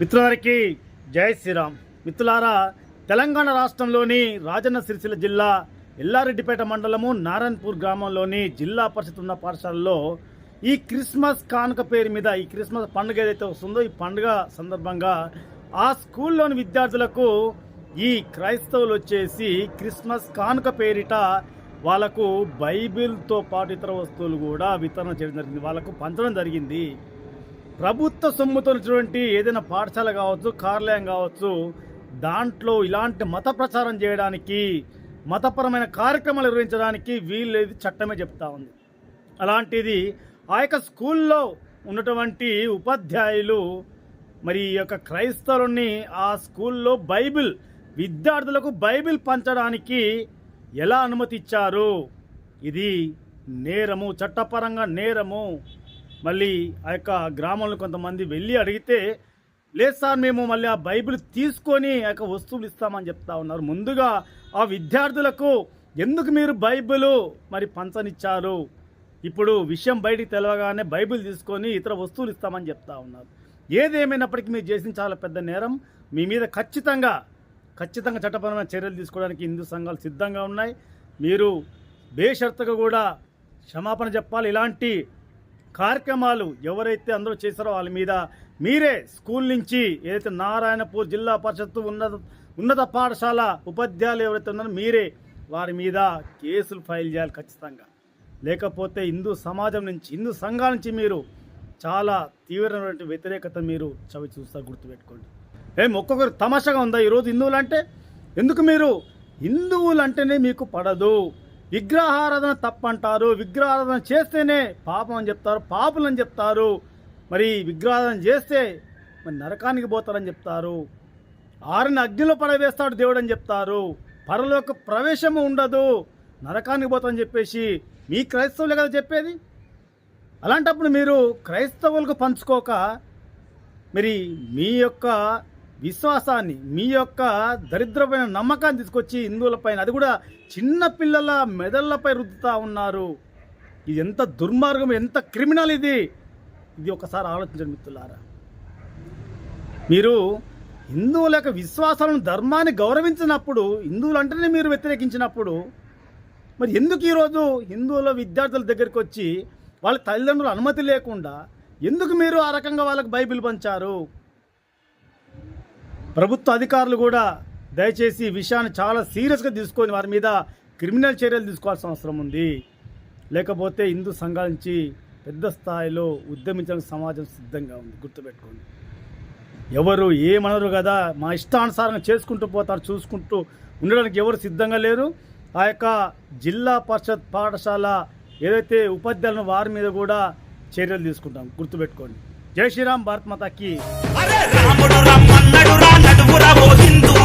మిత్రులారికి జై శ్రీరామ్. మిత్రులారా తెలంగాణ రాష్ట్రంలోని రాజన్న సిరిసిల్ల జిల్లా ఎల్లారెడ్డిపేట మండలము నారాయణపూర్ గ్రామంలోని జిల్లా పరిషత్ ఉన్న పాఠశాలలో ఈ క్రిస్మస్ కానుక పేరు మీద ఈ క్రిస్మస్ పండుగ ఏదైతే వస్తుందో ఈ పండుగ సందర్భంగా ఆ స్కూల్లోని విద్యార్థులకు ఈ క్రైస్తవులు వచ్చేసి క్రిస్మస్ కానుక పేరిట వాళ్ళకు బైబిల్తో పాటు ఇతర వస్తువులు కూడా వితరణ చేయడం జరిగింది. వాళ్ళకు పంచడం జరిగింది. ప్రభుత్వ సొమ్ముతో ఉన్నటువంటి ఏదైనా పాఠశాల కావచ్చు కార్యాలయం కావచ్చు దాంట్లో ఇలాంటి మత ప్రచారం చేయడానికి మతపరమైన కార్యక్రమాలు నిర్వహించడానికి వీళ్ళేది చట్టమే చెప్తా ఉంది. అలాంటిది ఆ యొక్క స్కూల్లో ఉన్నటువంటి ఉపాధ్యాయులు మరి ఈ యొక్క క్రైస్తవుని ఆ స్కూల్లో బైబిల్ విద్యార్థులకు బైబిల్ పంచడానికి ఎలా అనుమతి ఇచ్చారు ఇది నేరము చట్టపరంగా నేరము. మళ్ళీ ఆ యొక్క గ్రామంలో కొంతమంది వెళ్ళి అడిగితే లేదు సార్ మేము మళ్ళీ ఆ బైబిల్ తీసుకొని ఆ యొక్క వస్తువులు ఇస్తామని చెప్తా ఉన్నారు. ముందుగా ఆ విద్యార్థులకు ఎందుకు మీరు బైబిల్ మరి పంచనిచ్చారు? ఇప్పుడు విషయం బయటికి తెలవగానే బైబిల్ తీసుకొని ఇతర వస్తువులు ఇస్తామని చెప్తా ఉన్నారు. ఏదేమైనప్పటికీ మీరు చేసిన చాలా పెద్ద నేరం. మీ మీద ఖచ్చితంగా ఖచ్చితంగా చట్టపరమైన చర్యలు తీసుకోవడానికి హిందూ సంఘాలు సిద్ధంగా ఉన్నాయి. మీరు బేషరతుగా కూడా క్షమాపణ చెప్పాలి. ఇలాంటి కార్యక్రమాలు ఎవరైతే అందరూ చేశారో వాళ్ళ మీద మీరే స్కూల్ నుంచి ఏదైతే నారాయణపూర్ జిల్లా పరిషత్తు ఉన్నత ఉన్నత పాఠశాల ఉపాధ్యాయులు ఎవరైతే ఉన్నారో మీరే వారి మీద కేసులు ఫైల్ చేయాలి ఖచ్చితంగా. లేకపోతే హిందూ సమాజం నుంచి హిందూ సంఘాల నుంచి మీరు చాలా తీవ్రమైనటువంటి వ్యతిరేకత మీరు చవి చూస్తారు గుర్తుపెట్టుకోండి. ఏం ఒక్కొక్కరు తమాషాగా ఉందా? ఈరోజు హిందువులు అంటే ఎందుకు మీరు హిందువులు అంటేనే మీకు పడదు. విగ్రహారాధన తప్పంటారు. విగ్రహారాధన చేస్తేనే పాపం అని చెప్తారు. పాపులని చెప్తారు. మరి విగ్రహారాధన చేస్తే మరి నరకానికి పోతారని చెప్తారు. ఆరిని అగ్నిలో పడవేస్తాడు దేవుడు అని చెప్తారు. పరలోక ప్రవేశము ఉండదు. నరకానికి పోతారని చెప్పేసి మీ క్రైస్తవులే కదా చెప్పేది? అలాంటప్పుడు మీరు క్రైస్తవులకు పంచుకోక మరి మీ యొక్క విశ్వాసాన్ని మీ యొక్క దరిద్రమైన నమ్మకాన్ని తీసుకొచ్చి హిందువులపైన అది కూడా చిన్న పిల్లల మెదళ్ళపై రుద్దుతా ఉన్నారు. ఇది ఎంత దుర్మార్గం ఎంత క్రిమినల్ ఇది? ఇది ఒకసారి ఆలోచించండి మిత్రులారా. మీరు హిందువుల యొక్క విశ్వాసాలను ధర్మాన్ని గౌరవించినప్పుడు హిందువులు అంటేనే మీరు వ్యతిరేకించినప్పుడు మరి ఎందుకు ఈరోజు హిందువుల విద్యార్థుల దగ్గరికి వచ్చి వాళ్ళ తల్లిదండ్రుల అనుమతి లేకుండా ఎందుకు మీరు ఆ రకంగా వాళ్ళకి బైబిల్ పంచారు? ప్రభుత్వ అధికారులు కూడా దయచేసి ఈ విషయాన్ని చాలా సీరియస్గా తీసుకొని వారి మీద క్రిమినల్ చర్యలు తీసుకోవాల్సిన అవసరం ఉంది. లేకపోతే హిందూ సంఘాల నుంచి పెద్ద స్థాయిలో ఉద్యమించడానికి సమాజం సిద్ధంగా ఉంది. గుర్తుపెట్టుకోండి. ఎవరు ఏమనరు కదా మా ఇష్టానుసారంగా చేసుకుంటూ పోతారు చూసుకుంటూ ఉండడానికి ఎవరు సిద్ధంగా లేరు. ఆ యొక్క జిల్లా పరిషత్ పాఠశాల ఏదైతే ఉపాధ్యాయులను వారి మీద కూడా చర్యలు తీసుకుంటాం. గుర్తుపెట్టుకోండి. జై శ్రీరామ్ భారత్ మాతాకి. ఓ హిందూ